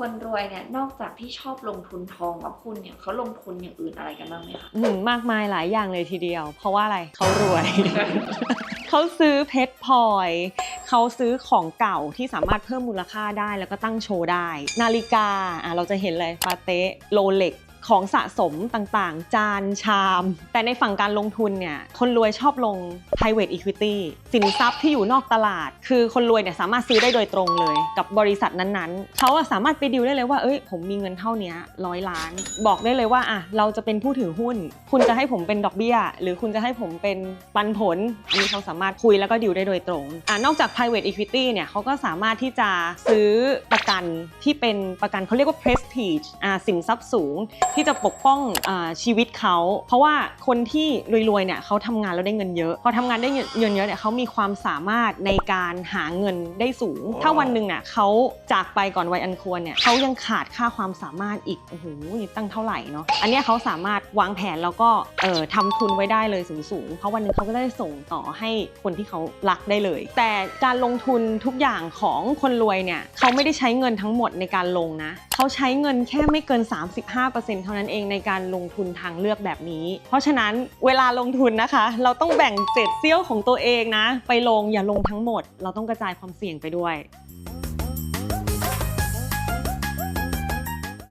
คนรวยเนี่ยนอกจากที่ชอบลงทุนทองกับหุ้นเนี่ยเขาลงทุนอย่างอื่นอะไรกันบ้างไหมคะอืมมากมายหลายอย่างเลยทีเดียว เพราะว่าอะไรเขารวย เขาซื้อเพชรพลอยเขาซื้อของเก่าที่สามารถเพิ่มมูลค่าได้แล้วก็ตั้งโชว์ได้ นาฬิกาอะเราจะเห็นเลยปาเต้โรเล็ก ของสะสมต่างๆ จานชาม แต่ในฝั่งการลงทุนเนี่ย คนรวยชอบลง private equity สินทรัพย์ที่อยู่นอกตลาด คือคนรวยเนี่ยสามารถซื้อได้โดยตรงเลย กับบริษัทนั้นๆ เขาอะสามารถไปดิวได้เลยว่า เอ้ย ผมมีเงินเท่านี้ร้อยล้าน บอกได้เลยว่าอะเราจะเป็นผู้ถือหุ้น คุณจะให้ผมเป็นดอกเบี้ย หรือคุณจะให้ผมเป็นปันผล อันนี้เขาสามารถคุยแล้วก็ดิวได้โดยตรงอะนอกจาก private equity เนี่ยเขาก็สามารถที่จะซื้อประกันที่เป็นประกันเขาเรียกว่า prestige อะสินทรัพย์สูงที่จะปกป้องอาชีวิตเขา เพราะว่าคนที่รวยๆเนี่ยเขาทำงานแล้วได้เงินเยอะ พอทำงานได้เงินเยอะเนี่ยเขามีความสามารถในการหาเงินได้สูง ถ้าวันหนึ่งเนี่ยเขาจากไปก่อนวัยอันควรเนี่ยเขายังขาดค่าความสามารถอีกโอ้โหตั้งเท่าไหร่เนาะอันเนี้ยเขาสามารถวางแผนแล้วก็เอ่อทำทุนไว้ได้เลยสูงๆ เพราะวันหนึ่งเขาก็ได้ส่งต่อให้คนที่เขารักได้เลย แต่การลงทุนทุกอย่างของคนรวยเนี่ยเขาไม่ได้ใช้เงินทั้งหมดในการลงนะเขาใช้เงินแค่ไม่เกิน 35%เท่านั้นเองในการลงทุนทางเลือกแบบนี้ เพราะฉะนั้นเวลาลงทุนนะคะ เราต้องแบ่งเศษเสี้ยวของตัวเองนะ ไปลงอย่าลงทั้งหมด เราต้องกระจายความเสี่ยงไปด้วย